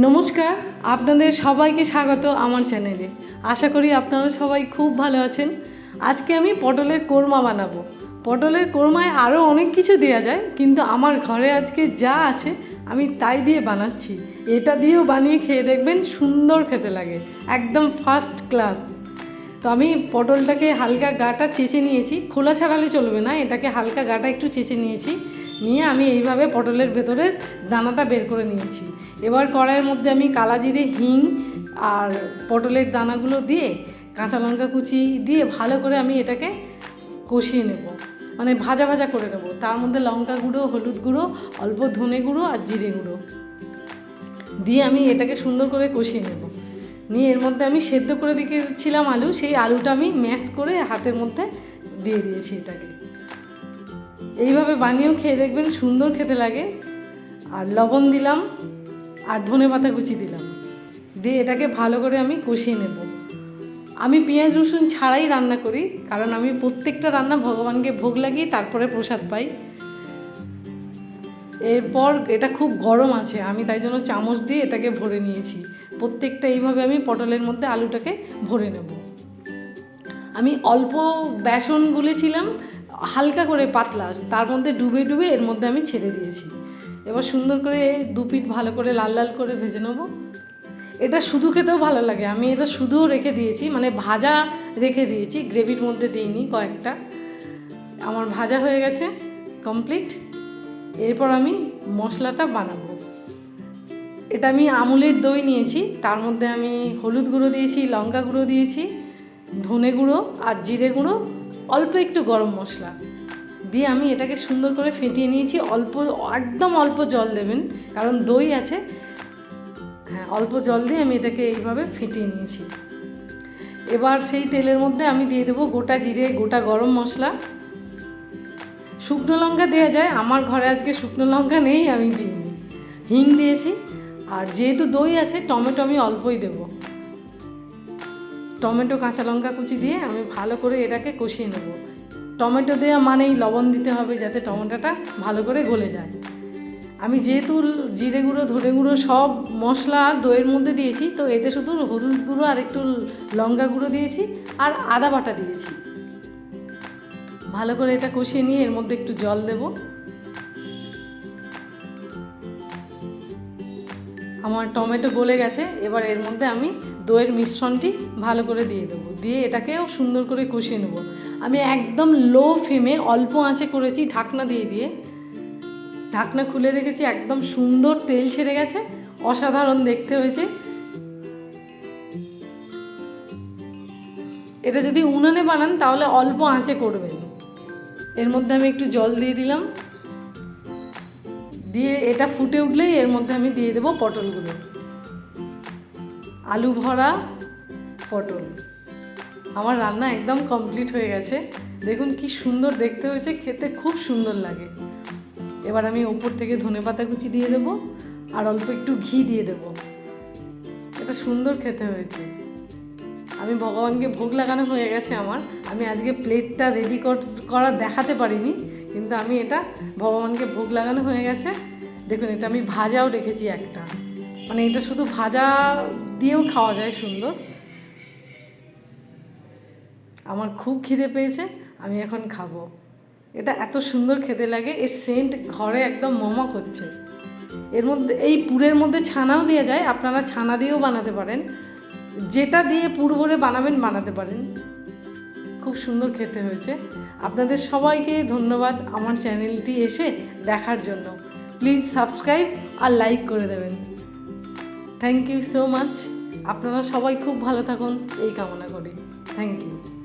নমস্কার, আপনাদের সবাইকে স্বাগত আমার চ্যানেলে। আশা করি আপনারা সবাই খুব ভালো আছেন। আজকে আমি পটলের কোরমা বানাবো। পটলের কোরমায় আরও অনেক কিছু দেওয়া যায়, কিন্তু আমার ঘরে আজকে যা আছে আমি তাই দিয়ে বানাচ্ছি। এটা দিয়েও বানিয়ে খেয়ে দেখবেন সুন্দর খেতে লাগে, একদম ফার্স্ট ক্লাস তো আমি পটলটাকে হালকা গাটা চেঁচে নিয়েছি। খোলা ছাড়ালে চলবে না, এটাকে হালকা গাটা একটু চেঁচে নিয়েছি। নিয়ে আমি এইভাবে পটলের ভেতরের দানাটা বের করে নিয়েছি। এবার কড়াইয়ের মধ্যে আমি কালা জিরে হিং আর পটলের দানাগুলো দিয়ে কাঁচা লঙ্কা কুচি দিয়ে ভালো করে আমি এটাকে কষিয়ে নেব। মানে ভাজা ভাজা করে নেব। তার মধ্যে লঙ্কা গুঁড়ো, হলুদ গুঁড়ো, অল্প ধনে গুঁড়ো আর জিরে গুঁড়ো দিয়ে আমি এটাকে সুন্দর করে কষিয়ে নেব। নিয়ে এর মধ্যে আমি সেদ্ধ করে রেখেছিলাম আলু, সেই আলুটা আমি ম্যাশ করে হাতের মধ্যে দিয়ে দিয়েছি এটাকে। এইভাবে বানিয়েও খেয়ে দেখবেন, সুন্দর খেতে লাগে। আর লবণ দিলাম, আর ধনে পাতা কুচি দিলাম। দিয়ে এটাকে ভালো করে আমি কষিয়ে নেব। আমি পেঁয়াজ, রসুন ছাড়াই রান্না করি, কারণ আমি প্রত্যেকটা রান্না ভগবানকে ভোগ লাগিয়ে তারপরে প্রসাদ পাই। এরপর এটা খুব গরম আছে, আমি তাই জন্য চামচ দিয়ে এটাকে ভরে নিয়েছি। প্রত্যেকটা এইভাবে আমি পটলের মধ্যে আলুটাকে ভরে নেব। আমি অল্প বেসন গুলেছিলাম হালকা করে পাতলা, তার মধ্যে ডুবে ডুবে এর মধ্যে আমি ছেড়ে দিয়েছি। এবার সুন্দর করে দু পিঠ ভালো করে লাল লাল করে ভেজে নেব। এটা শুধু খেতেও ভালো লাগে, আমি এটা শুধুও রেখে দিয়েছি মানে ভাজা রেখে দিয়েছি, গ্রেভির মধ্যে দিইনি কয়েকটা। আমার ভাজা হয়ে গেছে কমপ্লিট এরপর আমি মশলাটা বানাবো। এটা আমি আমুলের দই নিয়েছি, তার মধ্যে আমি হলুদ গুঁড়ো দিয়েছি, লঙ্কা গুঁড়ো দিয়েছি, ধনে গুঁড়ো আর জিরে গুঁড়ো অল্প একটু গরম মশলা। দিয়ে আমি এটাকে সুন্দর করে ফেটিয়ে নিয়েছি। অল্প, একদম অল্প জল দেবেন, কারণ দই আছে। হ্যাঁ অল্প জল দিয়ে আমি এটাকে এইভাবে ফেটিয়ে নিয়েছি। এবার সেই তেলের মধ্যে আমি দিয়ে দেবো গোটা জিরে, গোটা গরম মশলা। শুকনো লঙ্কা দেওয়া যায়, আমার ঘরে আজকে শুকনো লঙ্কা নেই, আমি দিইনি। হিং দিয়েছি, আর যেহেতু দই আছে, টমেটো আমি অল্পই দেব। টমেটো, কাঁচা লঙ্কা কুচি দিয়ে আমি ভালো করে এটাকে কষিয়ে নেব। টমেটো দেওয়া মানেই লবণ দিতে হবে যাতে টমেটোটা ভালো করে গলে যায়। আমি যেহেতু জিরে গুঁড়ো ধরে গুঁড়ো সব মশলা দইয়ের মধ্যে দিয়েছি, তো এতে শুধু হলুদ গুঁড়ো আর একটু লঙ্কা গুঁড়ো দিয়েছি আর আদা বাটা দিয়েছি। ভালো করে এটা কষিয়ে নিয়ে এর মধ্যে একটু জল দেব। আমার টমেটো গলে গেছে, এবার এর মধ্যে আমি দইয়ের মিশ্রণটি ভালো করে দিয়ে দেবো। দিয়ে এটাকেও সুন্দর করে কষিয়ে নেব। আমি একদম লো ফ্লেমে অল্প আঁচে করেছি ঢাকনা দিয়ে দিয়ে। ঢাকনা খুলে রেখেছি একদম সুন্দর তেল ছেড়ে গেছে। অসাধারণ দেখতে হয়েছে। এটা যদি উনানে বানান তাহলে অল্প আঁচে করবেন। এর মধ্যে আমি একটু জল দিয়ে দিলাম। দিয়ে এটা ফুটে উঠলেই এর মধ্যে আমি দিয়ে দেবো পটলগুলো। আলু ভরা, পটল। আমার রান্না একদম কমপ্লিট হয়ে গেছে। দেখুন কি সুন্দর দেখতে হয়েছে, খেতে খুব সুন্দর লাগে। এবার আমি ওপর থেকে ধনে পাতা কুচি দিয়ে দেবো, আর অল্প একটু ঘি দিয়ে দেবো। এটা সুন্দর খেতে হয়েছে। আমি ভগবানকে ভোগ লাগানো হয়ে গেছে আমার। আমি আজকে প্লেটটা রেডি করা দেখাতে পারিনি, কিন্তু আমি এটা ভগবানকে ভোগ লাগানো হয়ে গেছে। দেখুন, এটা আমি ভাজাও রেখেছি একটা। মানে এটা শুধু ভাজা দিয়েও খাওয়া যায় সুন্দর। আমার খুব খিদে পেয়েছে, আমি এখন খাব। এটা এত সুন্দর খেতে লাগে, এর সেন্ট ঘরে একদম মমা করছে এর মধ্যে, এই পুরের মধ্যে ছানাও দেওয়া যায়, আপনারা ছানা দিয়েও বানাতে পারেন। যেটা দিয়ে পুর ভরে বানাবেন, বানাতে পারেন। খুব সুন্দর খেতে হয়েছে। আপনাদের সবাইকে ধন্যবাদ আমার চ্যানেলটি এসে দেখার জন্য। প্লিজ সাবস্ক্রাইব আর লাইক করে দেবেন। থ্যাংক ইউ সো মাচ আপনারা সবাই খুব ভালো থাকুন। এই কামনা করি। Thank you